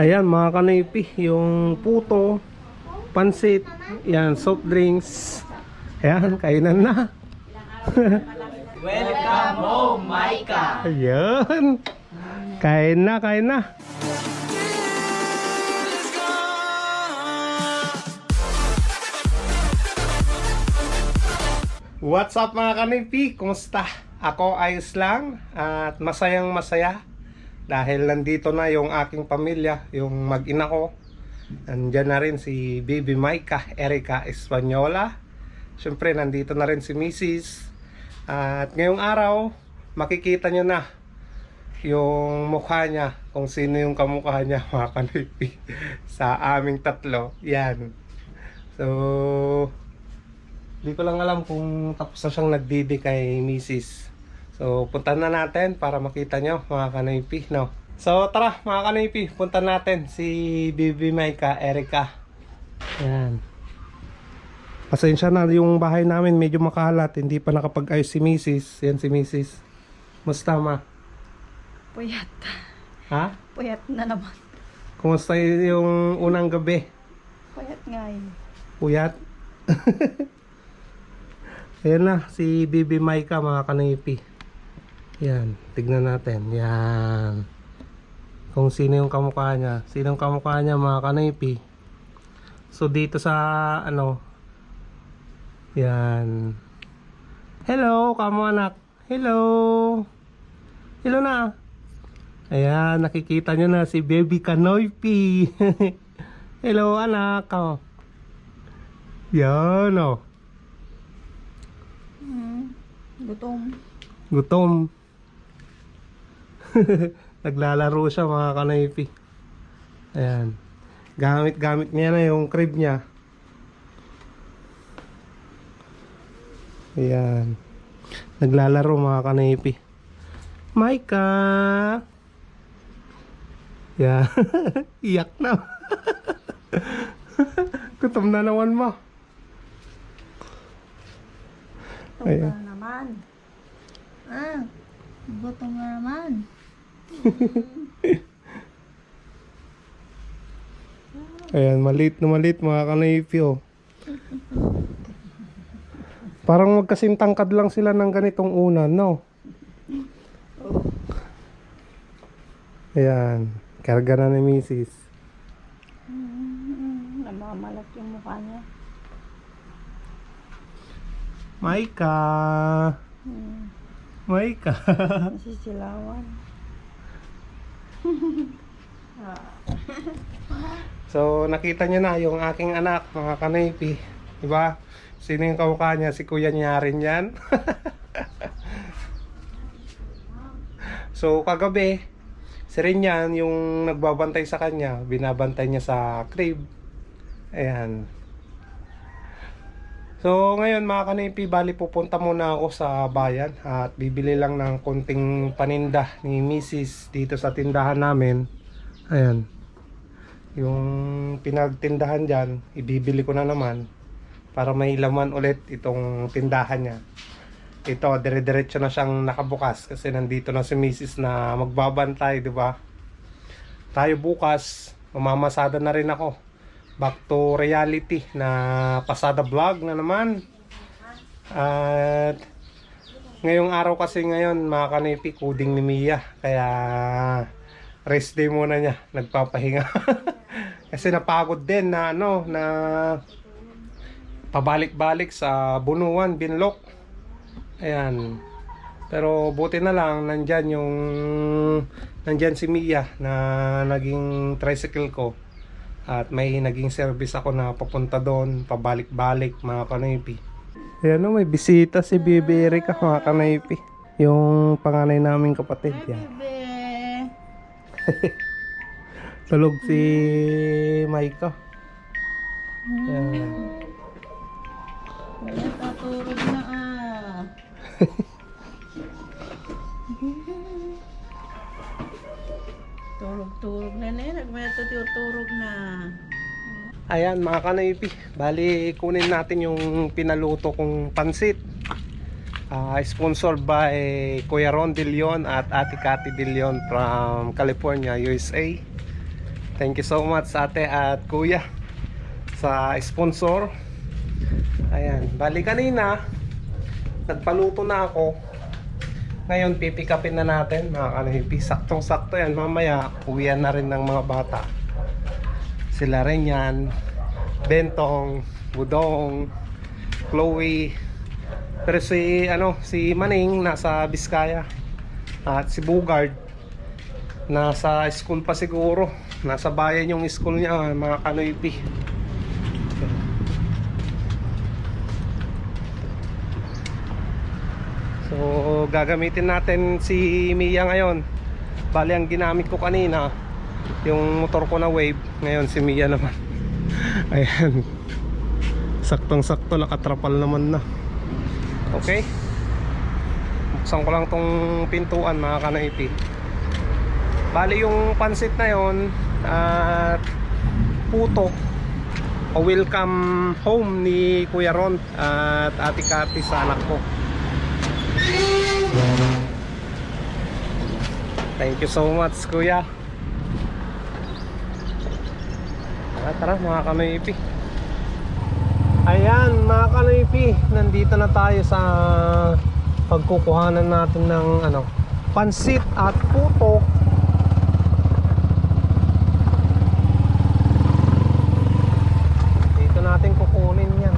Ayan mga kanipi, yung puto, pansit, yan, soft drinks. Ayan, kainan na. Welcome home, Maika! Ayan. Kain na, kain na. What's up mga kanipi? Kumusta? Ako ayos lang at masayang masaya dahil nandito na yung aking pamilya, yung mag-ina ko. Nandyan na rin si Baby Maika, Erica Espanyola. Siyempre nandito na rin si Mrs. At ngayong araw, makikita nyo na yung mukha niya, kung sino yung kamukha niya mga kanipi sa aming tatlo. Yan. So, hindi ko lang alam kung tapos na siyang nagdidi kay Mrs. So, punta na natin para makita nyo mga kanipi, no? So, tara mga kanipi, punta natin si Bibi Maika, Erica. Yan. Pasensya na yung bahay namin medyo makalat, hindi pa nakapag-ayos si Mrs. Yan si Mrs. Musta ma? Puyat. Ha? Puyat na naman. Kumusta yung unang gabi? Puyat nga eh. Puyat? Ayan na, si Bibi Maika mga kanipi. Yan, tignan natin. Yan. Kung sino yung kamukha niya. Sino yung kamukha niya mga kanipi. So dito sa ano. Yan. Hello, kamo anak. Hello. Hello na. Ayan, nakikita nyo na si Baby Kanoypi. Hello anak. Oh. Yan oh. Hmm. Gutom. Gutom. Naglalaro siya mga kanaypi. Ayan. Gamit-gamit niya na yung crib niya. Ayan. Naglalaro mga kanaypi. Maika! Yan. Iyak na. Gutom na naman mo. Gutom na naman. Ah. Gutom na naman. Ayan, malit na malit mga kanaypi oh. Parang magkasing tangkad lang sila ng ganitong una, no? Ayan, karga na ni Mrs. Hmm. Namamalat yung mukha niya. Maika! Hmm. Maika! Nasisilawan. so, nakita nyo na yung aking anak, mga kanaypi. Diba? Sino yung kamukha niya? Si Kuya niya rin yan. so, kagabi, si rin yan yung nagbabantay sa kanya. Binabantay niya sa crib. Ayan. So, ngayon mga kanipi, bali pupunta muna ako sa bayan at bibili lang ng konting paninda ni Mrs. dito sa tindahan namin. Ayan. Yung pinagtindahan dyan, ibibili ko na naman para may laman ulit itong tindahan niya. Ito, dire-diretso na siyang nakabukas kasi nandito na si Mrs. na magbabantay, di ba? Tayo bukas, mamamasada na rin ako. Back to reality na pasada vlog na naman. At ngayong araw kasi ngayon mga kanipi, kuding ni Mia. Kaya rest day muna niya, nagpapahinga. kasi napagod din na ano, na pabalik-balik sa Bunuan, Binlok. Ayan. Pero buti na lang nandyan yung nandyan si Mia na naging tricycle ko. At may naging service ako na papunta doon, pabalik-balik mga kanaypi. Ayan o, may bisita si Bibi Erika mga kanaypi. Yung panganay naming kapatid. Yan. Bebe. Tulog si Maika. Yan. Wala taturog na ah. Turog-turog na na. Nagmeto turog na. Ayan mga kanaypi, bali kunin natin yung pinaluto kong pansit. Ah, sponsored by Kuya Ron De Leon at Ate Cathy De Leon from California, USA. Thank you so much ate at kuya sa sponsor. Ayan, bali kanina nagpaluto na ako. Ngayon pipikapin na natin mga kanipi. Saktong sakto yan. Mamaya uwian na rin ng mga bata. Sila rin yan. Bentong, Budong, Chloe. Pero si ano, si Maning nasa Biskaya. At si Bugard nasa school pa siguro. Nasa bayan yung school niya mga kanipi. So, gagamitin natin si Mia ngayon. Bali, ang ginamit ko kanina, yung motor ko na wave. Ngayon, si Mia naman. Ayan. Saktong-sakto, nakatrapal naman na. Okay. Buksan ko lang tong pintuan, mga kanaipi. Bali, yung pansit na yon at puto o welcome home ni Kuya Ron at Ate Cathy sa anak ko. Thank you so much, kuya. Tara, tara, mga kanoipi. Ayan, mga kanoipi. Nandito na tayo sa pagkukuhanan natin ng ano, pansit at puto. Dito natin kukunin yan.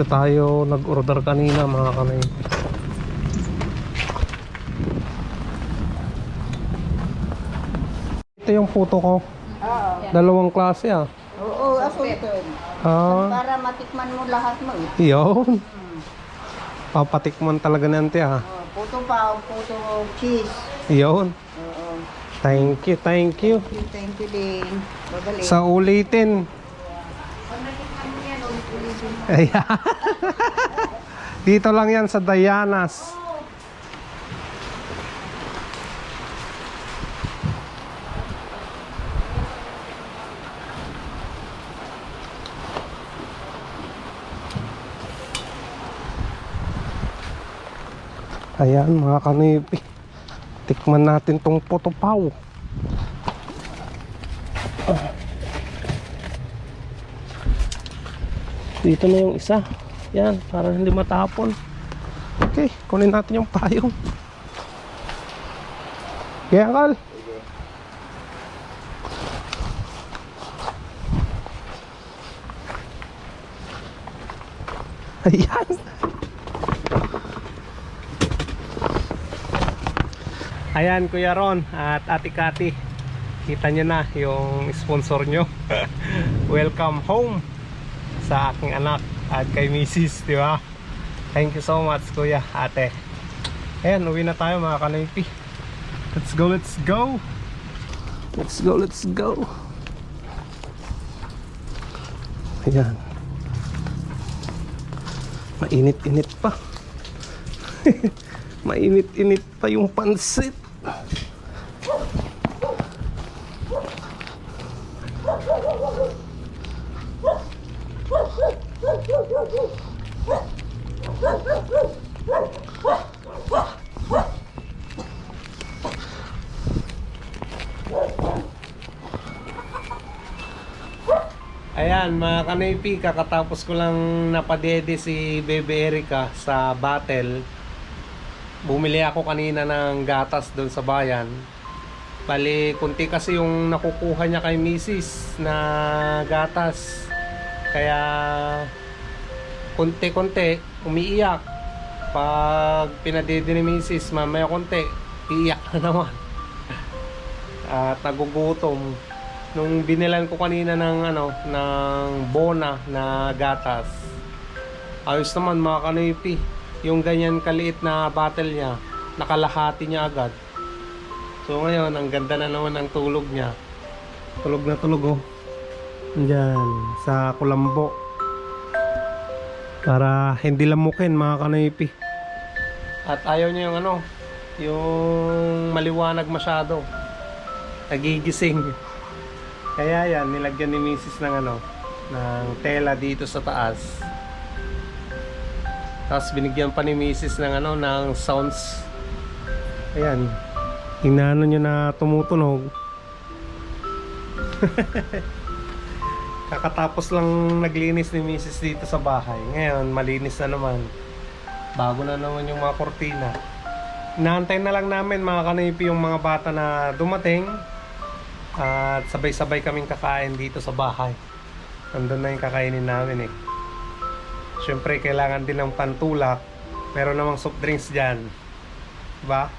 Dito tayo nag-order kanina mga kanay. Ito yung photo ko. Oo. Dalawang klase ah. Oo, ako ito. Ah, Para matikman mo lahat mo eh. yun. Papatikman talaga na ante ah. Oh, puto pa, puto cheese. Yun. Oo. Thank you, thank you. Thank you, thank you din. Babalik. Sa ulitin. Ayan. Dito lang yan sa Dayanas. Ayan mga kanipi. Tikman natin tong potopaw. Dito na yung isa. Yan, para hindi matapon. Okay, kunin natin yung payong. Kaya kal. Ayan. Ayan, Kuya Ron at Ate Kati. Kita nyo na yung sponsor nyo. Welcome home sa aking anak at kay Mrs. Di ba? Thank you so much, Kuya, Ate. Ayan, uwi na tayo mga kanaypi. Let's go, let's go. Let's go, let's go. Ayan. Mainit-init pa. Mainit-init pa yung pansit. Ayan mga kanipi, kakatapos ko lang napadede si Bebe Erica sa battle. Bumili ako kanina ng gatas doon sa bayan. Bali, kunti kasi yung nakukuha niya kay Mrs. na gatas. Kaya, kunti-kunti, umiiyak. Pag pinadede ni Mrs. mamaya kunti, iiyak na naman. At nagugutom. Nung binilan ko kanina ng ano, ng bona na gatas. Ayos naman mga kanipi. Yung ganyan kaliit na bottle niya, nakalahati niya agad. So ngayon, ang ganda na naman ng tulog niya. Tulog na tulog oh. Diyan, sa kulambo. Para hindi lamukin mga kanipi. At ayaw niya yung ano, yung maliwanag masyado. Nagigising. Kaya yan, nilagyan ni Mrs. ng ano, ng tela dito sa taas. Tapos binigyan pa ni Mrs. ng ano, ng sounds. Ayan. Inaano nyo na tumutunog. Kakatapos lang naglinis ni Mrs. dito sa bahay. Ngayon, malinis na naman. Bago na naman yung mga kortina. Inaantay na lang namin mga kanipi yung mga bata na dumating. At sabay-sabay kaming kakain dito sa bahay. Nandun na yung kakainin namin eh. Siyempre, kailangan din ng pantulak. Meron namang soft drinks dyan. Diba?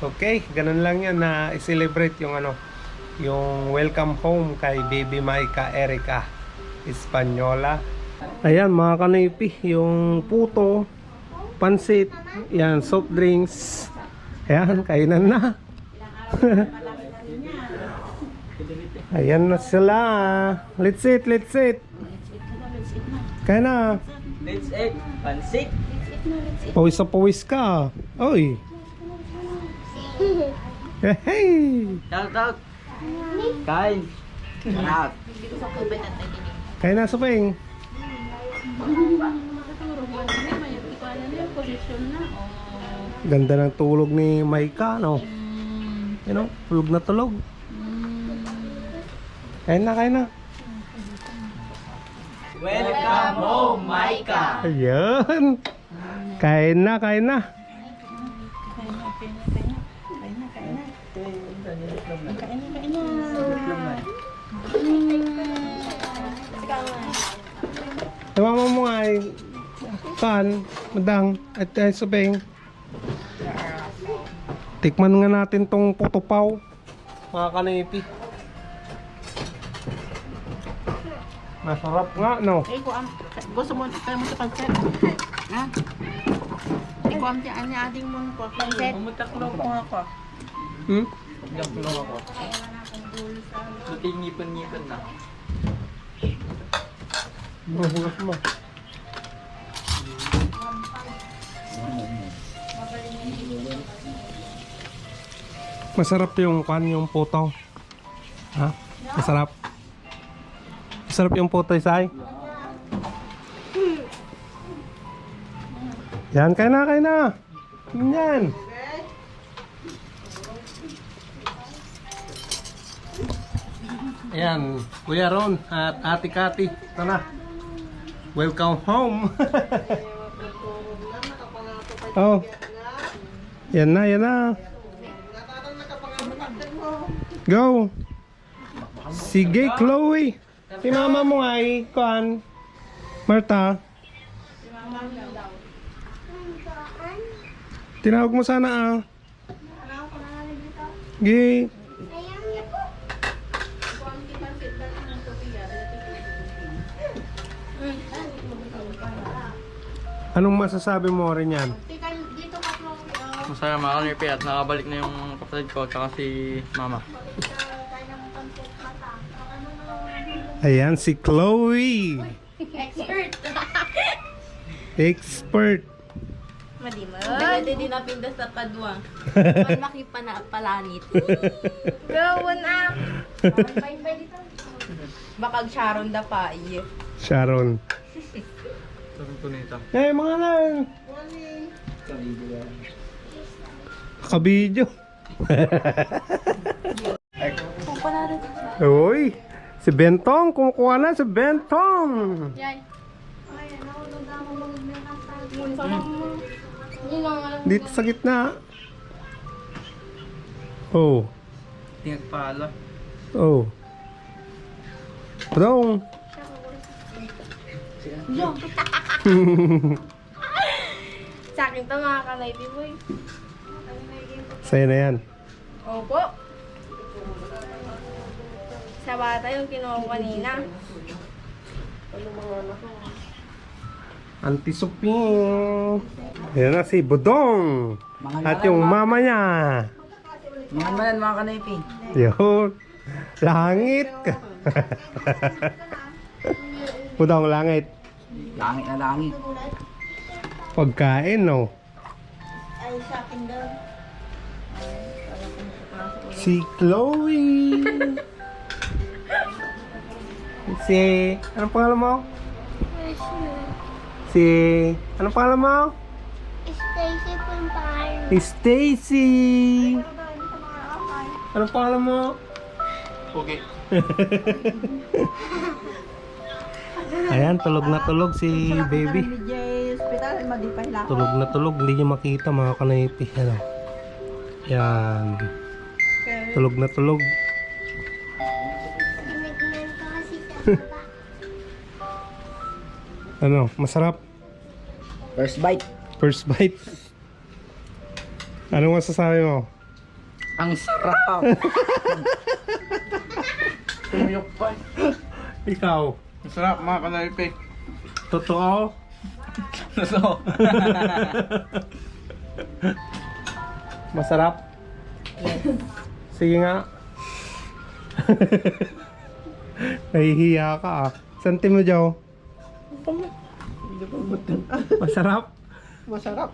Okay, ganun lang yan na i-celebrate yung ano, yung welcome home kay Baby Maika Erica Espanyola. Ayan mga kanipi, yung puto, pansit, yan, soft drinks. Ayan, kainan na. Ayan na sila. Let's eat, let's eat. Kaya na. Let's eat. Pansit. Pawis sa pawis ka. Oy. Hey. Shout out. Kain. Anak. Kaya na sa ping. Ganda ng tulog ni Maika, no? You know, tulog na tulog. Kaya na, kaya na. Welcome home, Maika. Ayan. Kain na, kain na. Tawama mo nga ay kan, madang, at ay sabing. Tikman nga natin tong putupaw. Mga kanipi. Masarap nga, no? Eh, ko am, gusto mo, kaya mo sa pancet. Ha? Eh, ko am, tiyan niya ating mong po. Pancet. Umutaklong ko ako. Hmm? Umutaklong ako. Buti ngipon-ngipon na. Mabugas mo. Masarap yung kan yung puto. Ha? Masarap. Masarap yung puto, Isay. Yan, kaya na, kaya na. Yan. Ayan, Kuya Ron at Ate Kati. Ito na. Welcome home. oh. Yan na, yan na. Go. Sige, Chloe. Si mama mo ay, kuan, Marta. Tinawag mo sana ah. Gi. Anong masasabi mo rin yan? Masaya mga kanipi at nakabalik na yung kapatid ko tsaka si mama. Ayan, si Chloe. Expert. Expert. Madimod. Pwede din napinda sa padwa. Man makipana palanit. Go, na. Bakag Sharon da pa iya. Sharon. Sabi ko nito. Eh, mga lang. Kabidyo. Uy, si Bentong. Kumukuha na si Bentong. Yay. Dito sa gitna. Oh. Tingag pala. Oh. Padong. Sa akin to mga kanaypi boy. Sa'yo na yan. Opo. Sa bata yung kinuha ko kanina. Auntie Suping. Ayan na si Budong. At yung mama niya. Mga man mga kanipi. Yun. Langit. Budong, langit. Langit na langit. Pagkain, no? Ay, sa akin daw. Si Chloe. Si, anong pangalan mo? Si, anong pangalan mo? Stacy po yung pangalan. Stacy! Anong pangalan mo? Okay. Ayan, tulog na tulog si baby. Tulog na tulog, hindi niya makita mga kanaypi. Ano? Yan. Tulog na tulog. Ano, masarap? First bite. First bite. Ano masasabi mo? Ang sarap! Tumiyok pa. Ikaw, Ang sarap mga kanaypi. totoo? Gusto. Masarap? Sige nga. Nahihiya ka ah. Santi mo, Joe? Masarap? Masarap.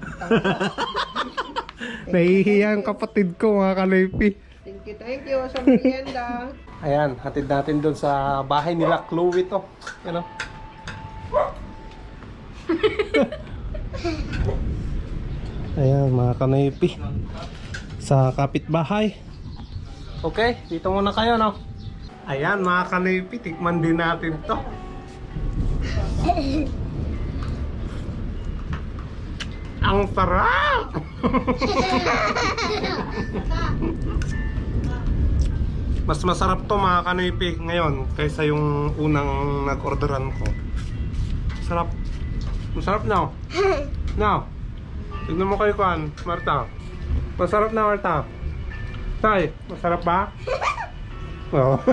Nahihiya ang kapatid ko mga kalaypi. Thank you, thank you sa merienda. Ayan, hatid natin doon sa bahay nila Chloe to. Ano? Ayan, mga kanaypi. Sa kapitbahay. Okay, dito muna kayo, no? Ayan, mga kanaypi. Tikman din natin to. Ang sarap! Mas masarap to mga kanipi ngayon kaysa yung unang nag-orderan ko. Sarap. Masarap na. Na. Tignan mo kay Kwan, Marta. Masarap na, Marta. Tay, masarap ba? Oo.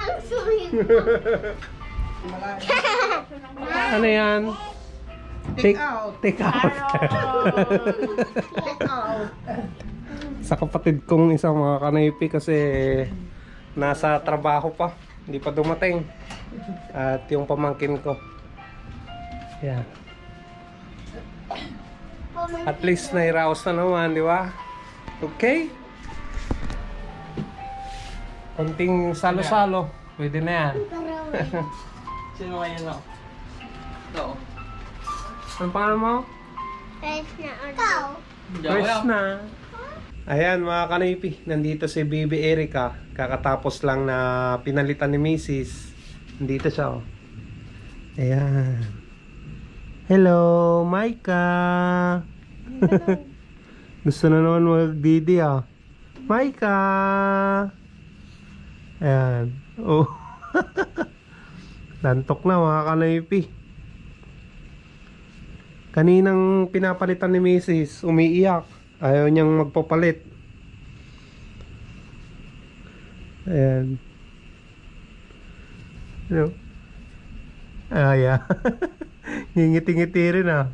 Ang sweet. ano yan? Take out. Take out. Take out. sa kapatid kong isang mga kanipi kasi nasa trabaho pa. Hindi pa dumating. At yung pamangkin ko. Yeah. At least nairaos na naman, di ba? Okay? Konting salo-salo. Pwede na yan. Sino kayo no? Ito. Ano pangalan mo? Fresh na Ikaw. Fresh na. Ayan mga kanipi, nandito si Bibi Erika. Kakatapos lang na pinalitan ni Mrs. Nandito siya oh. Ayan. Hello, Maika. Gusto na naman mag-didi ah. Maika. Ayan. Oh. Lantok na mga kanipi. Kaninang pinapalitan ni Mrs. umiiyak. Ayaw niyang magpapalit. Ayan. Ano? Ah, yeah. Ngingiti-ngiti rin ah.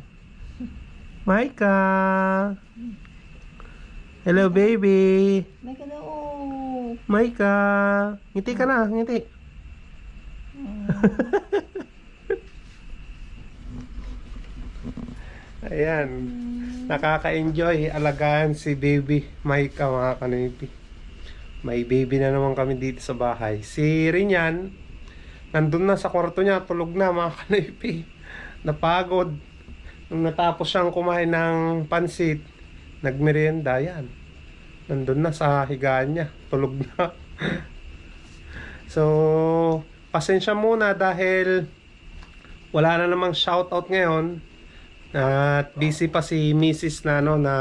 Maika! Hello, baby! Na oh. Maika! Ngiti ka na, ngiti. Ayan. Nakaka-enjoy alagaan si baby Maika mga kanipi. May baby na naman kami dito sa bahay. Si Rinyan, nandun na sa kwarto niya, tulog na mga kanipi. Napagod. Nung natapos siyang kumain ng pansit, nagmerienda yan. Nandun na sa higaan niya, tulog na. so, pasensya muna dahil wala na namang shoutout ngayon. At busy pa si Mrs. na no na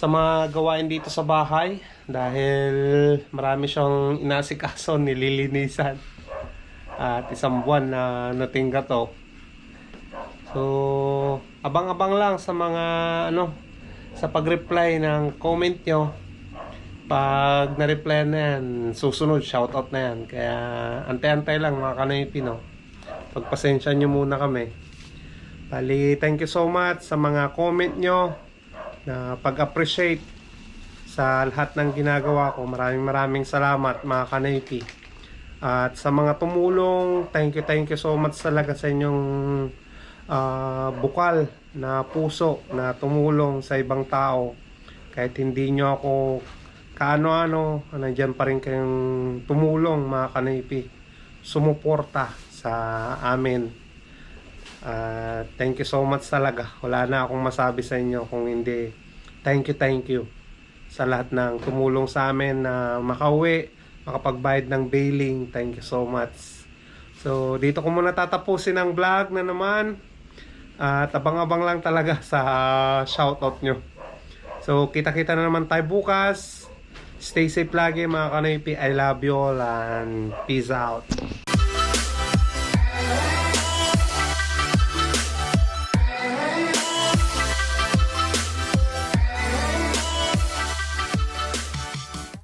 sa mga gawain dito sa bahay dahil marami siyang inasikaso nililinisan at isang buwan na natingga to so abang-abang lang sa mga ano sa pag-reply ng comment nyo pag na-reply na yan susunod shoutout na yan kaya antay-antay lang mga kanoy pino pagpasensya nyo muna kami Bali, thank you so much sa mga comment nyo na pag-appreciate sa lahat ng ginagawa ko. Maraming maraming salamat mga kanaypi. At sa mga tumulong, thank you, thank you so much talaga sa inyong ah, bukal na puso na tumulong sa ibang tao. Kahit hindi nyo ako kaano-ano, nandyan pa rin kayong tumulong mga kanipi. Sumuporta sa amin. Ah, thank you so much talaga. Wala na akong masabi sa inyo kung hindi. Thank you, thank you sa lahat ng tumulong sa amin na makauwi, makapagbayad ng bailing. Thank you so much. So, dito ko muna tatapusin ang vlog na naman. At abang-abang lang talaga sa shoutout nyo. So, kita-kita na naman tayo bukas. Stay safe lagi mga kanipi. I love you all and peace out.